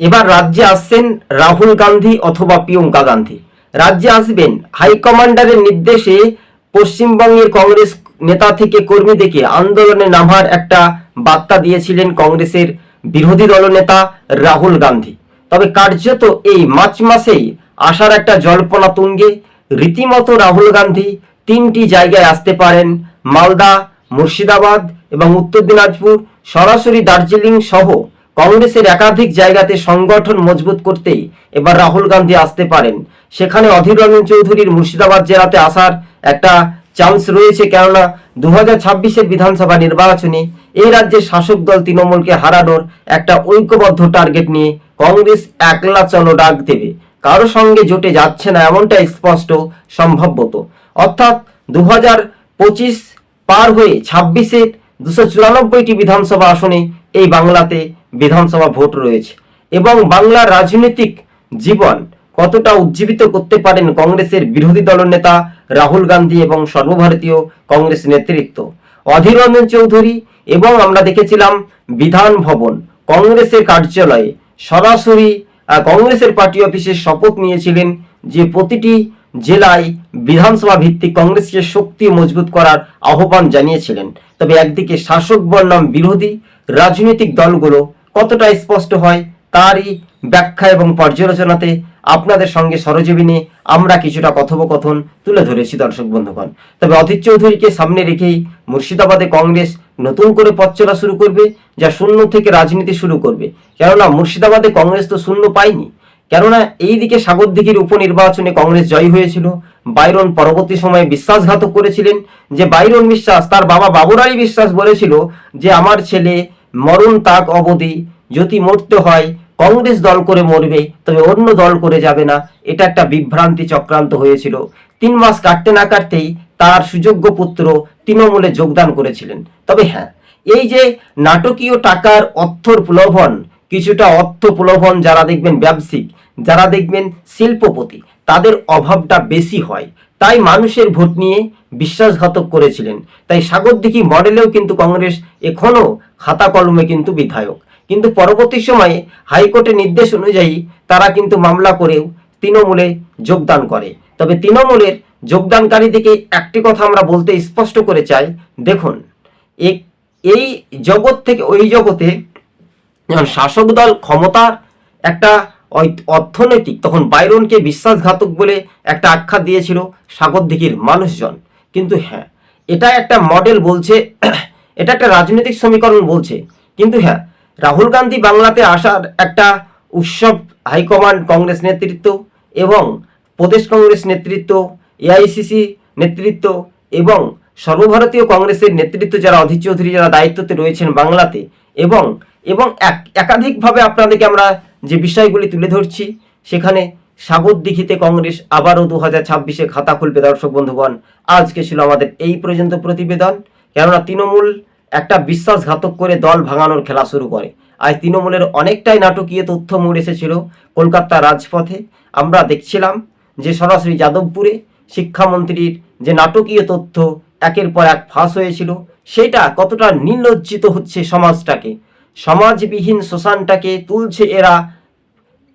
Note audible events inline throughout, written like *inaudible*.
এবার রাজ্যে আসছেন রাহুল গান্ধী অথবা প্রিয়ঙ্কা গান্ধী। রাজ্যে আসবেন হাইকমান্ডারের নির্দেশে পশ্চিমবঙ্গের কংগ্রেস নেতা থেকে কর্মীদেরকে আন্দোলনে নামার একটা বার্তা দিয়েছিলেন কংগ্রেসের বিরোধী দলনেতা রাহুল গান্ধী। তবে কার্যত এই মার্চ মাসেই আসার একটা জল্পনা তুঙ্গে। রীতিমতো রাহুল গান্ধী তিনটি জায়গায় আসতে পারেন, মালদা, মুর্শিদাবাদ এবং উত্তর দিনাজপুর, সরাসরি দার্জিলিং সহ কংগ্রেসের একাধিক জায়গাতে সংগঠন মজবুত করতেই এবার রাহুল গান্ধী আসতে পারেন। সেখানে অধীর রঞ্জন চৌধুরীর মুর্শিদাবাদ জেলাতে আসার একটা চান্স রয়েছে, কেননা দু হাজার বিধানসভা নির্বাচনে এই রাজ্যের শাসক দল তৃণমূলকে হারানোর একটা ঐক্যবদ্ধ টার্গেট নিয়ে কংগ্রেস একলা চলো ডাক দেবে। কারও সঙ্গে জোটে যাচ্ছে না এমনটা স্পষ্ট সম্ভবত অর্থাৎ দু পঁচিশ পার হয়ে ছাব্বিশের দুশো চুরানব্বইটি বিধানসভা আসনে এই বাংলাতে বিধানসভা ভোট রয়েছে। এবং বাংলার রাজনৈতিক জীবন কতটা উজ্জীবিত করতে পারেন কংগ্রেসের বিরোধী দলনেতা রাহুল গান্ধী এবং সর্বভারতীয় কংগ্রেস নেতৃত্ব? অধীর রঞ্জন চৌধুরী এবং আমরা দেখেছিলাম বিধান ভবন, কংগ্রেসের কার্যালয়ে সরাসরি কংগ্রেসের পার্টি অফিসে শপথ নিয়েছিলেন যে প্রতিটি জেলায় বিধানসভা ভিত্তিক কংগ্রেসকে শক্তি মজবুত করার আহ্বান জানিয়েছিলেন। তবে একদিকে শাসক বনাম বিরোধী রাজনৈতিক দলগুলো কতটা স্পষ্ট হয় তারই ব্যাখ্যা এবং পর্যালোচনাতে আপনাদের সঙ্গে সরজীবিনে আমরা কিছুটা কথোপকথন তুলে ধরেছি, দর্শক বন্ধুগণ। তবে অধীর চৌধুরীকে সামনে রেখেই মুর্শিদাবাদে কংগ্রেস নতুন করে পথ চলা শুরু করবে, যা শূন্য থেকে রাজনীতি শুরু করবে। কেননা মুর্শিদাবাদে কংগ্রেস তো শূন্য পায়নি। কেননা এই এইদিকে সাগরদিঘির উপনির্বাচনে কংগ্রেস জয়ী হয়েছিল। বাইরন পরবর্তী সময়ে বিশ্বাসঘাতক করেছিলেন যে বাইরন বিশ্বাস, তার বাবা বাবুরাই বিশ্বাস বলেছিল যে আমার ছেলে মরণ তাক অবধি যদি মরতে হয়, কংগ্রেস দল করে মরবে, তবে অন্য দল করে যাবে না। এটা একটা বিভ্রান্তি চক্রান্ত হয়েছিল। তিন মাস কাটতে না কাটতেই তার সুযোগ্য পুত্র তৃণমূলে যোগদান করেছিলেন। তবে হ্যাঁ এই যে নাটকীয় টাকার অর্থর প্রলোভন, কিছুটা অর্থ প্রলোভন যারা দেখবেন ব্যবসায়িক, যারা দেখবেন শিল্পপতি, তাদের অভাবটা বেশি হয়। তাই মানুষের ভোট নিয়ে বিশ্বাসঘাতক করেছিলেন। তাই সাগরদিঘি মডেলেও কিন্তু কংগ্রেস এখনও খাতা কলমে কিন্তু বিধায়ক। কিন্তু পরবর্তী সময়ে হাইকোর্টের নির্দেশ অনুযায়ী তারা কিন্তু মামলা করেও তৃণমূলে যোগদান করে। তবে তৃণমূলের যোগদানকারীদেরকে একটি কথা আমরা বলতে স্পষ্ট করে চাই। দেখুন এই জগৎ থেকে ওই জগতে শাসক দল ক্ষমতার একটা অর্থনৈতিক, তখন বাইরনকে বিশ্বাসঘাতক বলে একটা আখ্যা দিয়েছিল সাগরদিঘির মানুষজন। কিন্তু হ্যাঁ এটা একটা মডেল বলছে, *clears throat* এটা একটা রাজনৈতিক সমীকরণ বলছে। কিন্তু হ্যাঁ রাহুল গান্ধী বাংলাতে আসার একটা উৎসব হাইকমান্ড কংগ্রেস নেতৃত্ব এবং প্রদেশ কংগ্রেস নেতৃত্ব এআইসিসি নেতৃত্ব এবং সর্বভারতীয় কংগ্রেসের নেতৃত্ব যারা, অধীর চৌধুরী যারা দায়িত্বতে রয়েছেন বাংলাতে এবং এবং এক- একাধিকভাবে আপনাদেরকে আমরা যে বিষয়গুলি তুলে ধরছি, সেখানে সাগরদিঘিতে কংগ্রেস আবারও দু হাজার ছাব্বিশে খাতা খুলবে দর্শক বন্ধুগণ। আজকে ছিল আমাদের এই পর্যন্ত প্রতিবেদন। কেননা তৃণমূল একটা বিশ্বাসঘাতক করে দল ভাঙানোর খেলা শুরু করে। আজ তৃণমূলের অনেকটাই নাটকীয় তথ্য মোড় এসেছিল কলকাতার রাজপথে। আমরা দেখছিলাম যে সরাসরি যাদবপুরে শিক্ষামন্ত্রীর যে নাটকীয় তথ্য একের পর এক ফাঁস হয়েছিল, সেটা কতটা নির্লজ্জিত হচ্ছে সমাজটাকে। সমাজবিহীন শ্মশানটাকে তুলছে এরা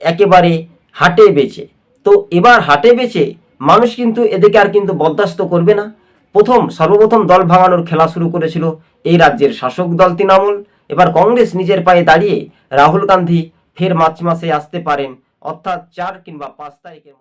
একেবারে হাটে বেচে। তো এবার হাটে বেচে মানুষ কিন্তু এদিকে আর কিন্তু বরদাস্ত করবে না। প্রথম, সর্বপ্রথম দল ভাঙানোর খেলা শুরু করেছিল এই রাজ্যের শাসক দল তৃণমূল। এবার কংগ্রেস নিজের পায়ে দাঁড়িয়ে রাহুল গান্ধী ফের মার্চ মাসে আসতে পারেন, অর্থাৎ চার কিংবা পাঁচ তারিখের